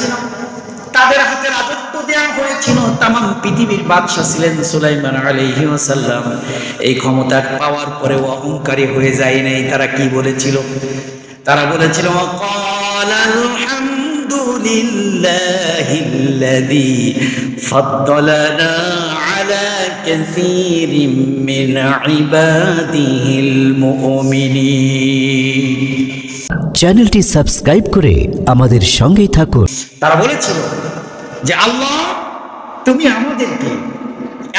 হয়েছিল তাদের হাতে রাজত্ব দেওয়া হয়েছিল। তাম পৃথিবীর বাদশাহ ছিলেন সুলাইমান আলহিমাসাল্লাম এই ক্ষমতা পাওয়ার পরে ও অহংকারী হয়ে যায় নাই, তারা কি বলেছিল? তারা বলেছিল আলা চ্যানেলটি সাবস্ক্রাইব করে আমাদের সঙ্গেই থাকুন। তারা বলেছিল যে আল্লাহ, তুমি আমাদেরকে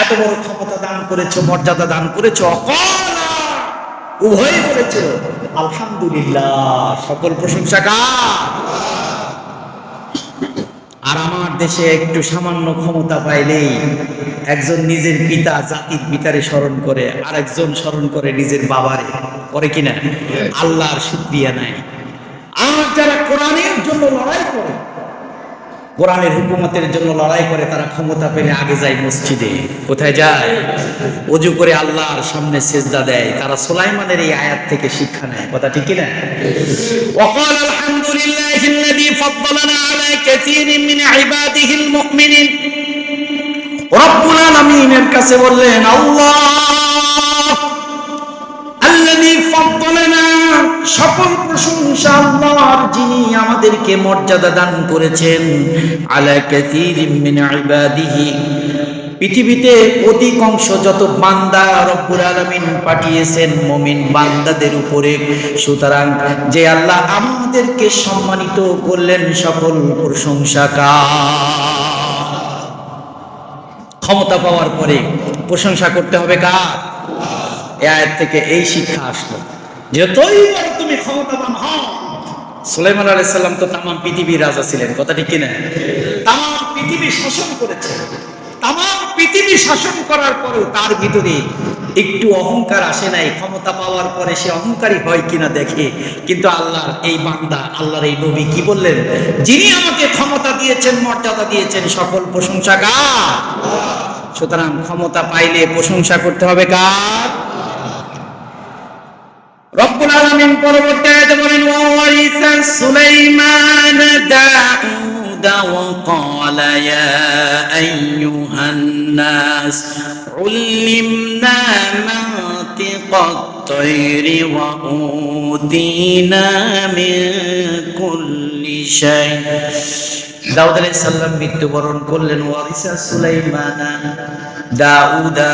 এত বড় ক্ষমতা দান করেছ, মর্যাদা দান করেছ উভয় বলেছে আলহামদুলিল্লাহ, সকল প্রশংসা কার? আর আমার দেশে একটু সামান্য ক্ষমতা পাইলেই একজন নিজের পিতা জাতির পিতারে স্মরণ করে আর একজন স্মরণ করে নিজের বাবারে। করে কিনা? আল্লাহর শুক্রিয়া নাই। আর যারা কোরআনের জন্য লড়াই করে কোরআনের হুকুমতের জন্য লড়াই করে তারা ক্ষমতা পেলে আগে যায় মসজিদে কোথায় যায় অজু করে আল্লাহর সামনে সেজদা দেয় তারা সুলাইমানের এই আয়াত থেকে শিক্ষা নেয় কথা ঠিক না وقال الحمد لله الذي فضلنا على كثير من عباده المؤمنين রব্বুল আলামিনের কাছে বললেন আল্লাহ যিনি আমাদেরকে মর্যাদা দান করেছেন। পৃথিবীতে অধিকাংশ যত বান্দা রব্বুল আলামিন পাঠিয়েছেন মুমিন বান্দাদের উপরে, সুতরাং যে আল্লাহ আমাদেরকে সম্মানিত করলেন সকল প্রশংসা ক্ষমতা পাওয়ার পরে প্রশংসা করতে হবে কার? এ আয়াত থেকে এই শিক্ষা আসলো। যতই বড় তুমি ক্ষমতাবান হও সুলাইমান আলাইহিস সালাম তো তামাম পৃথিবীর রাজা ছিলেন, কথা ঠিক কিনা? তামাম পৃথিবী শাসন করেছে। তামাম পৃথিবী শাসন করার পরেও তার ভিতরে একটু অহংকার আসে নাই, ক্ষমতা পাওয়ার পরে সে অহংকারী হয় কিনা দেখে, কিন্তু আল্লাহর এই বান্দা, আল্লাহর এই নবী কি বললেন? যিনি আমাকে ক্ষমতা দিয়েছেন, মর্যাদা দিয়েছেন, সকল প্রশংসা কার? সুতরাং ক্ষমতা পাইলে প্রশংসা করতে হবে কার? রব্বুল আলামিন পরবর্তী আয়াতে বলেন ওয়ারিসা সুলাইমান দাউদ ওয়া ক্বালা ইয়া আইয়ুহান নাস উল্লিমনা মান্তিকাত তায়রি ওয়া উতিনা মিন কুল্লি শাই দাউদ আলাইহিস সালাম মৃত্যুবরণ করলেন ওয়ারিসা সুলাইমানা দাউদা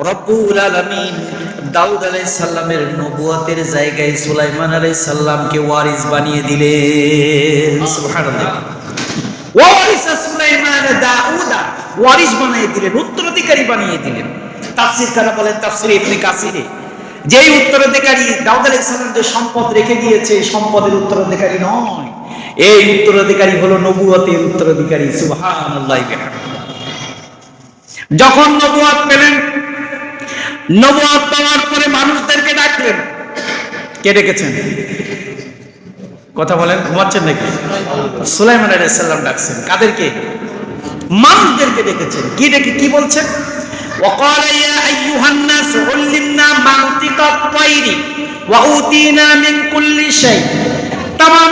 রব্বুল আলামিন দাউদ আলাইহিস সালামের নবুয়তের জায়গায় সুলাইমান আলাইহিস সালামকে ওয়ারিস বানিয়ে সুবহানাল্লাহ। ওয়ারিসা বানিয়ে দিলেন, উত্তরাধিকারী বানিয়ে দিলেন। তাফসীর বলেন? তাফসীর যেই উত্তরাধিকারী দাউদ আলাইহিস সালাম যে সম্পদ রেখে গিয়েছে সম্পদের উত্তরাধিকারী নয়। এই উত্তরাধিকারী হলো নবুয়তের উত্তরাধিকারী যখন নবুয়াত পেলেন নবুয়াত পাওয়ার পরে মানুষদেরকে ডাকলেন কে ডেকেছেন কথা বলেন ঘুমাচ্ছেন নাকি সুলাইমান আলাইহিস সালাম ডাকছেন কাদেরকে মানুষদেরকে ডেকেছেন কি ডেকে কি বলছেন وقال يا أيها الناس علمنا منطق الطير وأوتينا من كل شيء تمام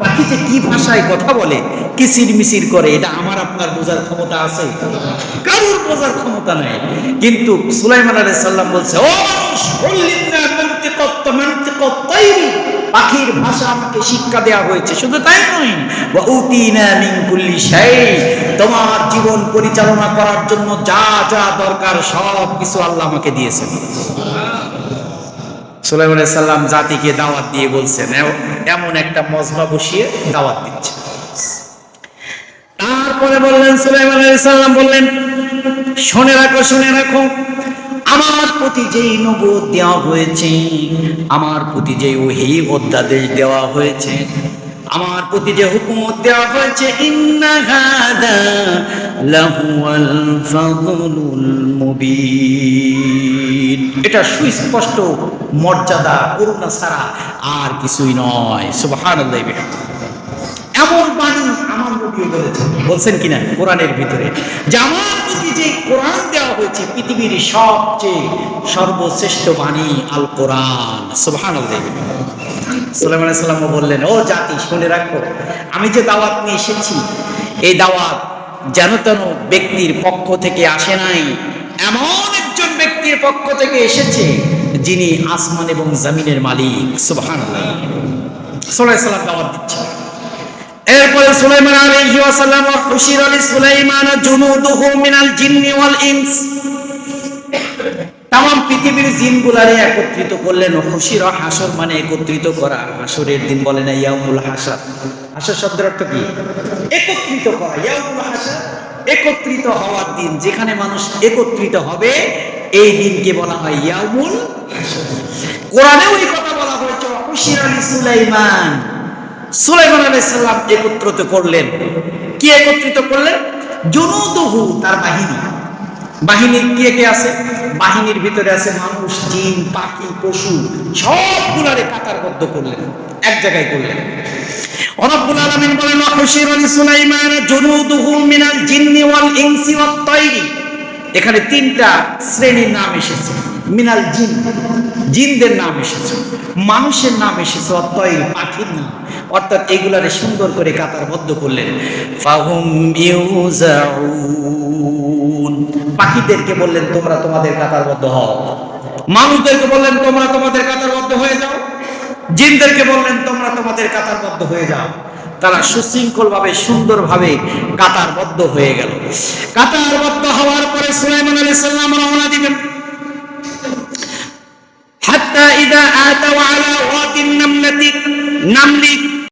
পাখি যে কি ভাষায় কথা বলে কিসির মিসির করে, এটা আমার আপনার বোঝার ক্ষমতা আছে? কারোর বোঝার ক্ষমতা নাই। কিন্তু সুলাইমান আলাইহিস সালাম বলছে, ও পাখির ভাষা আমাকে শিক্ষা দেয়া হয়েছে, শুধু তাই নয় তোমার জীবন পরিচালনা করার জন্য যা যা দরকার সব কিছু আল্লাহ আমাকে দিয়েছেন। সুলাইমান সাল্লাম জাতিকে দাওয়াত দিয়ে বলছেন এমন একটা মজমা বসিয়ে দাওয়াত দিচ্ছে। তারপরে বললেন, সুলাইমান সাল্লাম বললেন, শোনে রাখো, শুনে রাখো, আমার প্রতি যেই নবুয়ত দেওয়া হয়েছে, আমার প্রতি যেই ওহি অধ্যাদেশ দেওয়া হয়েছে আমার প্রতি যে হুকুমত দেওয়া হয়েছে এটা সুস্পষ্ট মর্যাদা করুণা ছাড়া আর কিছুই নয়। বিহামদিহি এমন বাণী আমার নবীও বলেছেন, বলছেন কিনা কোরআনের ভিতরে, যে আমার প্রতি যে কোরআন দেওয়া হয়েছে, পৃথিবীর সবচেয়ে সর্বশ্রেষ্ঠ বাণী আল কোরআন সুবহানাল্লাহ সুলাইমান সালাম বললেন, ও জাতি, শুনে রাখো, আমি যে দাওয়াত নিয়ে এসেছি, এই দাওয়াত যেন তেন ব্যক্তির পক্ষ থেকে আসে নাই। এমন একজন ব্যক্তির পক্ষ থেকে এসেছে, যিনি আসমান এবং জমিনের মালিক। সুবহানাল্লাহ। সাল্লাল্লাহু দাওয়াত দিচ্ছেন। এরপরে সুলাইমান আলাইহি ওয়াসাল্লাম ওয়া হুশির আলী সুলাইমান, জুনুদুহু মিনাল জিন্নি ওয়াল ইনস। তাম পৃথিবীর জিনগুলারে একত্রিত করলেন হুশির হাসর মানে একত্রিত করা। হাসরের দিন বলে না, ইয়াউমুল হাসর। হাসর শব্দের অর্থ কি? একত্রিত করা। ইয়াউমুল হাসর, একত্রিত হওয়ার দিন। যেখানে মানুষ একত্রিত হবে, এই দিনকে বলা হয় ইয়ামুল কোরআনেও এই কথা বলা হয়েছে হুশির আলী সুলাইমান। সুলাইমান আলাইসাল্লাম একত্রিত করলেন। কি একত্রিত করলেন? জুনুদহু, তার বাহিনী। বাহিনীর কে কে আছে? বাহিনীর ভিতরে আছে মানুষ, জিন, পাখি, পশু, সবগুলারে কাতারবদ্ধ করলেন, এক জায়গায় করলেন। রব্বুল বলেন ওয়াহুশির আলী এখানে তিনটা শ্রেণির নাম এসেছে, মিনাল জিন। জিনদের নাম এসেছে, মানুষের নাম এসেছে অত্যয় পাখির নাম। অর্থাৎ এগুলারে সুন্দর করে কাতারবদ্ধ করলেন। ফাহুম ইউজাউন পাখিদেরকে বললেন, তোমরা তোমাদের কাতারবদ্ধ হও। মানুষদেরকে বললেন, তোমরা তোমাদের কাতারবদ্ধ হয়ে যাও। জিনদেরকে বললেন, তোমরা তোমাদের কাতারবদ্ধ হয়ে যাও। তারা সুশৃঙ্খল ভাবে সুন্দর ভাবে কাতারবদ্ধ হয়ে গেল। কাতারবদ্ধ হওয়ার পরে সুলাইমান আলাইহিস সালাম রওনা দিবেন। হাত্তা ইদা আতাও আলা ওয়াদিন নামলাতি, নামলি